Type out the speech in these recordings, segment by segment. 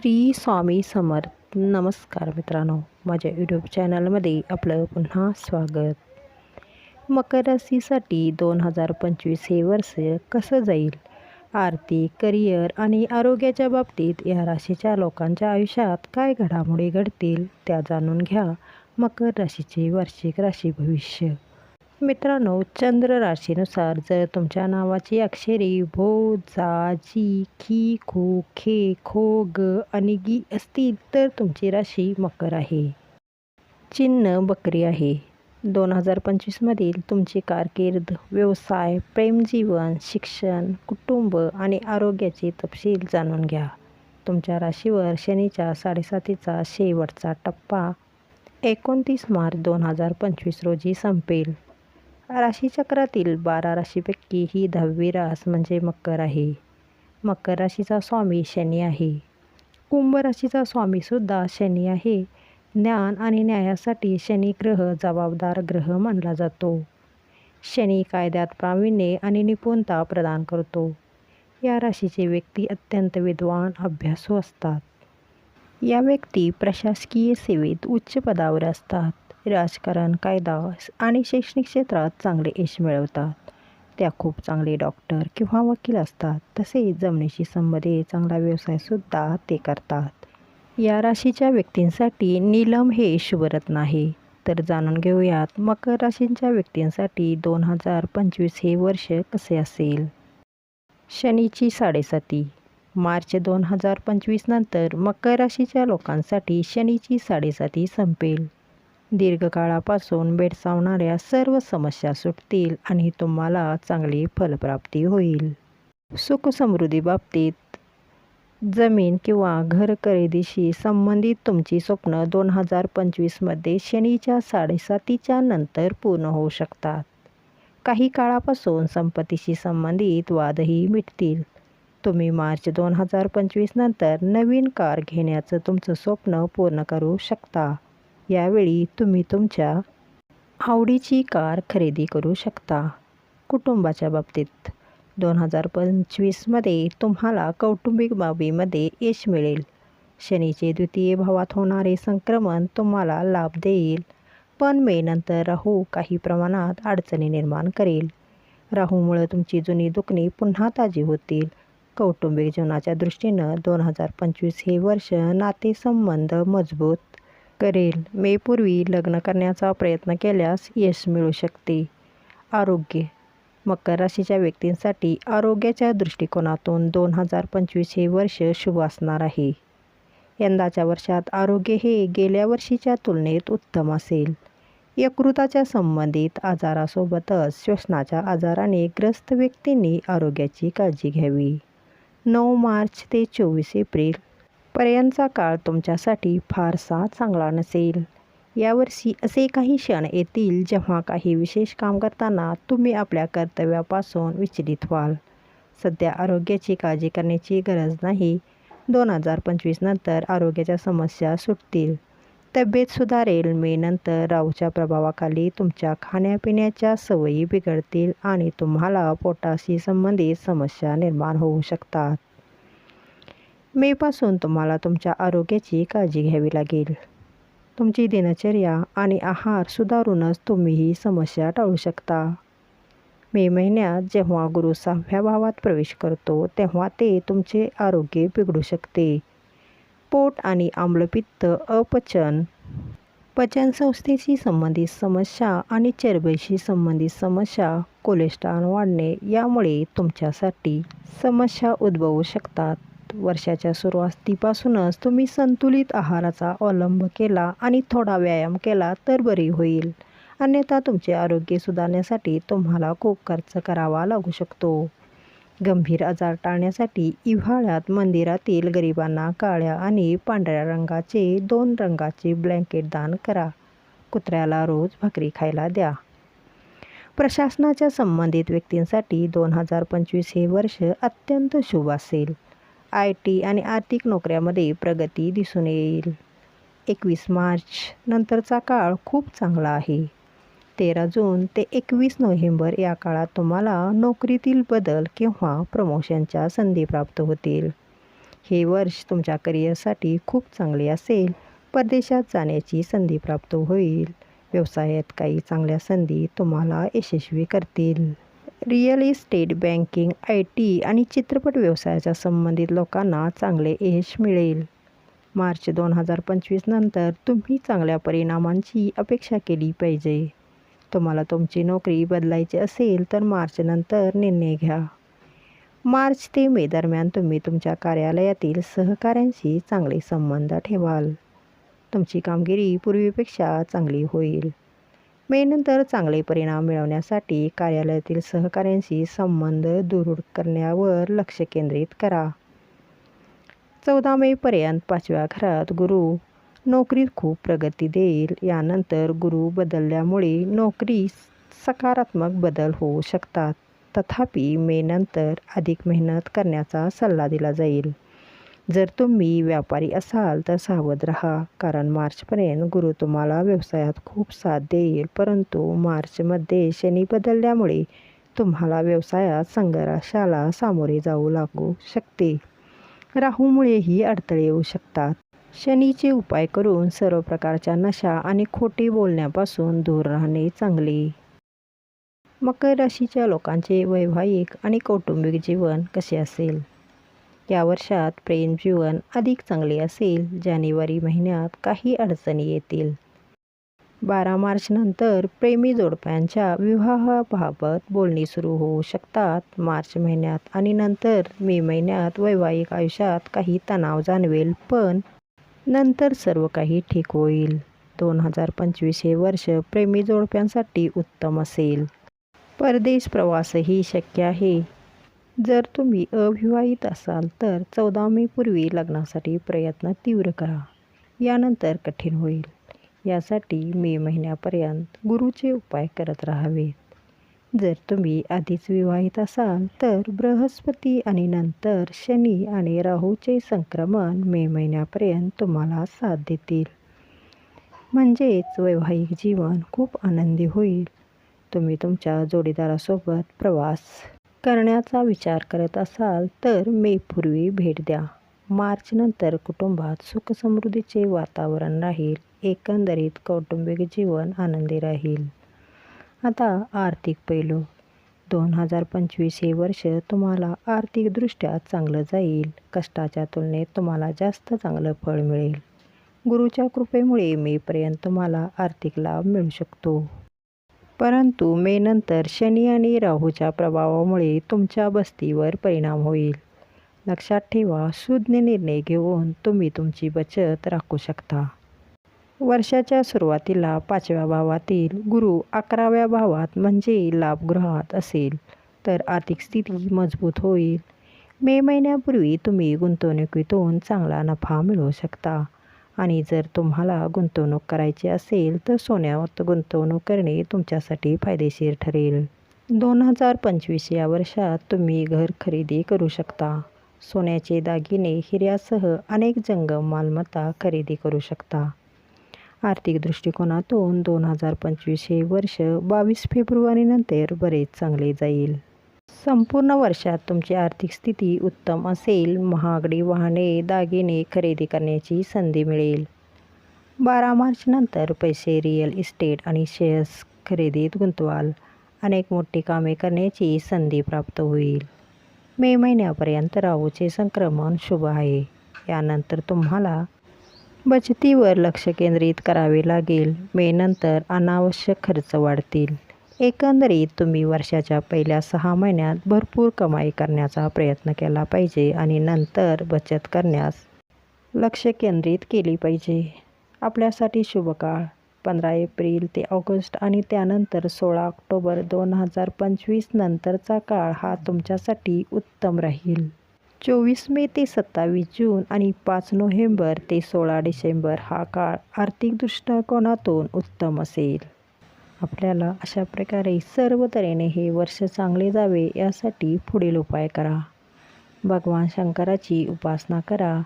श्री स्वामी समर्थ. नमस्कार मित्रांनो. माझ्या यूट्यूब चॅनलमध्ये आपलं पुन्हा स्वागत. मकर राशीसाठी दोन हजार पंचवीस हे वर्ष कसं जाईल? आर्थिक करिअर आणि आरोग्याच्या बाबतीत या राशीच्या लोकांच्या आयुष्यात काय घडामोडी घडतील त्या जाणून घ्या मकर राशीचे वार्षिक राशी भविष्य. मित्रांनो चंद्र राशीनुसार जर तुमच्या नावाची अक्षरे भो जा जी खी खो खे खो ग आणि गी असतील तर तुमची राशी मकर आहे. चिन्ह बकरी आहे. दोन हजार पंचवीसमधील तुमची कारकीर्द व्यवसाय प्रेमजीवन शिक्षण कुटुंब आणि आरोग्याचे तपशील जाणून घ्या. तुमच्या राशीवर शनीच्या साडेसातीचा शेवटचा टप्पा एकोणतीस मार्च दोन हजार पंचवीस रोजी संपेल. राशीचक्रातील बारा राशीपैकी ही दहावी रास म्हणजे मकर आहे. मकर राशीचा स्वामी शनी आहे. कुंभ राशीचा स्वामीसुद्धा शनी आहे. ज्ञान आणि न्यायासाठी शनी ग्रह जबाबदार ग्रह मानला जातो. शनी कायद्यात प्रावीण्य आणि निपुणता प्रदान करतो. या राशीचे व्यक्ती अत्यंत विद्वान अभ्यासू असतात. या व्यक्ती प्रशासकीय सेवेत उच्च पदावर असतात. राजकारण कायदा आणि शैक्षणिक क्षेत्रात चांगले यश मिळवतात. त्या खूप चांगले डॉक्टर किंवा वकील असतात. तसेच जमिनीशी संबंधित चांगला व्यवसायसुद्धा ते करतात. या राशीच्या व्यक्तींसाठी नीलम हे शुभरत्न आहे तर जाणून घेऊयात मकर राशींच्या व्यक्तींसाठी दोन हजार पंचवीस हे वर्ष कसे असेल? शनीची साडेसाती. मार्च दोन हजार पंचवीस नंतर मकर राशीच्या लोकांसाठी शनीची साडेसाती संपेल. दीर्घकाळापासून भेडसावणाऱ्या सर्व समस्या सुटतील आणि तुम्हाला चांगली फलप्राप्ती होईल. सुखसमृद्धी बाबतीत जमीन किंवा घर खरेदीशी संबंधित तुमची स्वप्न दोन हजार पंचवीसमध्ये शनीच्या साडेसातीच्या नंतर पूर्ण होऊ शकतात. काही काळापासून संपत्तीशी संबंधित वादही मिटतील. तुम्ही मार्च दोन हजार पंचवीस नंतर नवीन कार घेण्याचं तुमचं स्वप्न पूर्ण करू शकता. यावेळी तुम्ही तुमच्या आवडीची कार खरेदी करू शकता. कुटुंबाच्या बाबतीत दोन हजार पंचवीसमध्ये तुम्हाला कौटुंबिक बाबीमध्ये यश मिळेल. शनीचे द्वितीय भावात होणारे संक्रमण तुम्हाला लाभ देईल. पण मे नंतर राहू काही प्रमाणात अडचणी निर्माण करेल. राहूमुळं तुमची जुनी दुखणी पुन्हा ताजी होतील. कौटुंबिक जीवनाच्या दृष्टीनं दोन हजार पंचवीस हे वर्ष नातेसंबंध मजबूत करेल. मेपूर्वी लग्न करण्याचा प्रयत्न केल्यास यश मिळू शकते. आरोग्य. मकर राशीच्या व्यक्तींसाठी आरोग्याच्या दृष्टिकोनातून दोन हजार पंचवीस हे वर्ष शुभ असणार आहे. यंदाच्या वर्षात आरोग्य हे गेल्या वर्षीच्या तुलनेत उत्तम असेल. यकृताच्या संबंधित आजारासोबतच श्वसनाच्या आजाराने ग्रस्त व्यक्तींनी आरोग्याची काळजी घ्यावी. नऊ मार्च ते चोवीस एप्रिल पर्यंतचा काळ तुमच्यासाठी फारसा चांगला नसेल. यावर्षी असे काही क्षण येतील जेव्हा काही विशेष काम करताना तुम्ही आपल्या कर्तव्यापासून विचलित व्हाल. सध्या आरोग्याची काळजी करण्याची गरज नाही. दोन हजार पंचवीस नंतर आरोग्याच्या समस्या सुटतील. तब्येत सुधारेल. मे नंतर राहूच्या प्रभावाखाली तुमच्या खाण्यापिण्याच्या सवयी बिघडतील आणि तुम्हाला पोटाशी संबंधित समस्या निर्माण होऊ शकतात. मेपासून तुम्हाला तुमच्या आरोग्याची काळजी घ्यावी लागेल. तुमची दिनचर्या आणि आहार सुधारूनच तुम्ही ही समस्या टाळू शकता. मे महिन्यात जेव्हा गुरु सहाव्या भावात प्रवेश करतो तेव्हा ते तुमचे आरोग्य बिघडू शकते. पोट आणि आम्लपित्त अपचन पचनसंस्थेशी संबंधित समस्या आणि चरबीशी संबंधित समस्या कोलेस्ट्रॉल वाढणे यामुळे तुमच्यासाठी समस्या उद्भवू शकतात. वर्षाच्या सुरुवातीपासूनच तुम्ही संतुलित आहाराचा अवलंब केला आणि थोडा व्यायाम केला तर बरी होईल. अन्यथा तुमचे आरोग्य सुधारण्यासाठी तुम्हाला खूप खर्च करावा लागू शकतो. गंभीर आजार टाळण्यासाठी हिवाळ्यात मंदिरातील गरिबांना काळ्या आणि पांढऱ्या रंगाचे दोन रंगाचे ब्लँकेट दान करा. कुत्र्याला रोज भाकरी खायला द्या. प्रशासनाच्या संबंधित व्यक्तींसाठी दोन हजार पंचवीस हे वर्ष अत्यंत शुभ असेल. आय टी आणि आर्थिक नोकऱ्यामध्ये प्रगती दिसून येईल. एकवीस मार्च नंतरचा काळ खूप चांगला आहे. तेरा जून ते एकवीस नोव्हेंबर या काळात तुम्हाला नोकरीतील बदल किंवा प्रमोशनच्या संधी प्राप्त होतील. हे वर्ष तुमच्या करिअरसाठी खूप चांगले असेल. परदेशात जाण्याची संधी प्राप्त होईल. व्यवसायात काही चांगल्या संधी तुम्हाला यशस्वी करतील. Real estate banking I T आणि चित्रपट व्यवसायाच्या संबंधित लोकांना चांगले यश मिळेल. मार्च दोन हजार पंचवीस नंतर तुम्ही चांगल्या परिणामांची अपेक्षा केली पाहिजे. तुम्हाला तुमची नोकरी बदलायची असेल तर मार्चनंतर निर्णय घ्या. मार्च ते मे दरम्यान तुम्ही तुमच्या कार्यालयातील सहकाऱ्यांशी चांगले संबंध ठेवाल. तुमची कामगिरी पूर्वीपेक्षा चांगली होईल. मेनंतर चांगले परिणाम मिळवण्यासाठी कार्यालयातील सहकाऱ्यांशी संबंध दृढ करण्यावर लक्ष केंद्रित करा. चौदा मेपर्यंत पाचव्या घरात गुरु नोकरीत खूप प्रगती देईल. यानंतर गुरु बदलल्यामुळे नोकरी सकारात्मक बदल होऊ शकतात. तथापि मेनंतर अधिक मेहनत करण्याचा सल्ला दिला जाईल. जर तुम्ही व्यापारी असाल तर सावध राहा कारण मार्चपर्यंत गुरु तुम्हाला व्यवसायात खूप साथ देईल. परंतु मार्चमध्ये शनी बदलल्यामुळे तुम्हाला व्यवसायात संघर्षाला सामोरे जाऊ लागू शकते. राहूमुळेही अडथळे येऊ शकतात. शनीचे उपाय करून सर्व प्रकारच्या नशा आणि खोटे बोलण्यापासून दूर राहणे चांगले. मकर राशीच्या लोकांचे वैवाहिक आणि कौटुंबिक जीवन कसे असेल? या वर्षात प्रेम जीवन अधिक चांगले असेल. जानेवारी महिन्यात काही अडचणी येतील. बारा मार्चनंतर प्रेमी जोडप्यांच्या विवाहाबाबत बोलणी सुरू होऊ शकतात. मार्च महिन्यात आणि नंतर मे महिन्यात वैवाहिक आयुष्यात काही तणाव जाणवेल पण नंतर सर्व काही ठीक होईल. दोन हजार पंचवीस हे वर्ष प्रेमी जोडप्यांसाठी उत्तम असेल. परदेश प्रवासही शक्य आहे. जर तुम्ही अविवाहित असाल तर चौदा मेपूर्वी लग्नासाठी प्रयत्न तीव्र करा. यानंतर कठीण होईल. यासाठी मे महिन्यापर्यंत गुरुचे उपाय करत राहावेत. जर तुम्ही आधीच विवाहित असाल तर बृहस्पती आणि नंतर शनी आणि राहूचे संक्रमण मे महिन्यापर्यंत तुम्हाला साथ देतील. म्हणजेच वैवाहिक जीवन खूप आनंदी होईल. तुम्ही तुमच्या जोडीदारासोबत प्रवास करण्याचा विचार करत असाल तर मेपूर्वी भेट द्या. मार्चनंतर कुटुंबात सुखसमृद्धीचे वातावरण राहील. एकंदरीत कौटुंबिक जीवन आनंदी राहील. आता आर्थिक पैलू. दोन हजार पंचवीस हे वर्ष तुम्हाला आर्थिकदृष्ट्या चांगलं जाईल. कष्टाच्या तुलनेत तुम्हाला जास्त चांगलं फळ मिळेल. गुरुच्या कृपेमुळे मेपर्यंत तुम्हाला आर्थिक लाभ मिळू शकतो. परंतु मे नंतर शनी आणि राहूच्या प्रभावामुळे तुमच्या बस्तीवर परिणाम होईल. लक्षात ठेवा सुज्ञ निर्णय घेऊन तुम्ही तुमची बचत राखू शकता. वर्षाच्या सुरुवातीला पाचव्या भावातील गुरु अकराव्या भावात म्हणजे लाभगृहात असेल तर आर्थिक स्थिती मजबूत होईल. मे महिन्यापूर्वी तुम्ही गुंतवणुकीतून चांगला नफा मिळवू शकता. आणि जर तुम्हाला गुंतवणूक करायची असेल तर सोन्यावर गुंतवणूक करणे तुमच्यासाठी फायदेशीर ठरेल. दोन हजार पंचवीस या वर्षात तुम्ही घर खरेदी करू शकता. सोन्याचे दागिने हिऱ्यासह अनेक जंगम मालमत्ता खरेदी करू शकता. आर्थिक दृष्टिकोनातून दोन हजार पंचवीस हे वर्ष बावीस फेब्रुवारीनंतर बरेच चांगले जाईल. संपूर्ण वर्षात तुमची आर्थिक स्थिती उत्तम असेल. महागडी वाहने दागिने खरेदी करण्याची संधी मिळेल. बारा मार्चनंतर पैसे रिअल इस्टेट आणि शेअर्स खरेदीत गुंतवाल. अनेक मोठी कामे करण्याची संधी प्राप्त होईल. मे महिन्यापर्यंत राहूचे संक्रमण शुभ आहे. यानंतर तुम्हाला बचतीवर लक्ष केंद्रित करावे लागेल. मे नंतर अनावश्यक खर्च वाढतील. एकंदरीत तुम्ही वर्षाच्या पहिल्या सहा महिन्यात भरपूर कमाई करण्याचा प्रयत्न केला पाहिजे आणि नंतर बचत करण्यास लक्ष केंद्रित केली पाहिजे. आपल्यासाठी शुभकाळ पंधरा एप्रिल ते ऑगस्ट आणि त्यानंतर सोळा ऑक्टोबर दोन हजार पंचवीस नंतरचा काळ हा तुमच्यासाठी उत्तम राहील. चोवीस मे ते सत्तावीस जून आणि पाच नोव्हेंबर ते सोळा डिसेंबर हा काळ आर्थिक दृष्टिकोनातून उत्तम असेल? आपल्याला अशा प्रकारे सर्व तऱ्हेने हे वर्ष चांगले जावे यासाठी पुढील उपाय करा. भगवान शंकराची उपासना करा.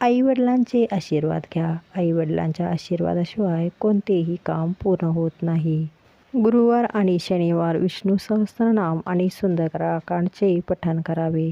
आईवडिलांचे आशीर्वाद घ्या. आईवडिलांच्या आशीर्वादाशिवाय कोणतेही काम पूर्ण होत नाही. गुरुवार आणि शनिवार विष्णू सहस्त्रनाम आणि सुंदरकांडचे पठण करावे.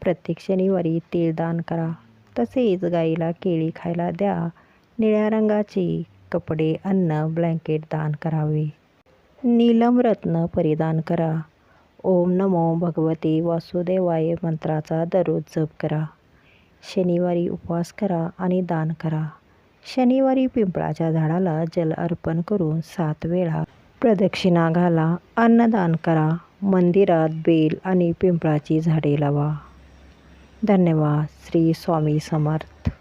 प्रत्येक शनिवारी तेल दान करा. तसेच गाईला केळी खायला द्या. निळ्या रंगाचे कपडे अन्न ब्लँकेट दान करावे. नीलम रत्न परिधान करा. ओम नमो भगवते वासुदेवाय मंत्राचा दररोज जप करा. शनिवारी उपवास करा आणि दान करा. शनिवारी पिंपळाच्या झाडाला जल अर्पण करून सात वेळा प्रदक्षिणा घाला अन्नदान करा मंदिरात बेल आणि पिंपळाची झाडे लावा. धन्यवाद. श्री स्वामी समर्थ.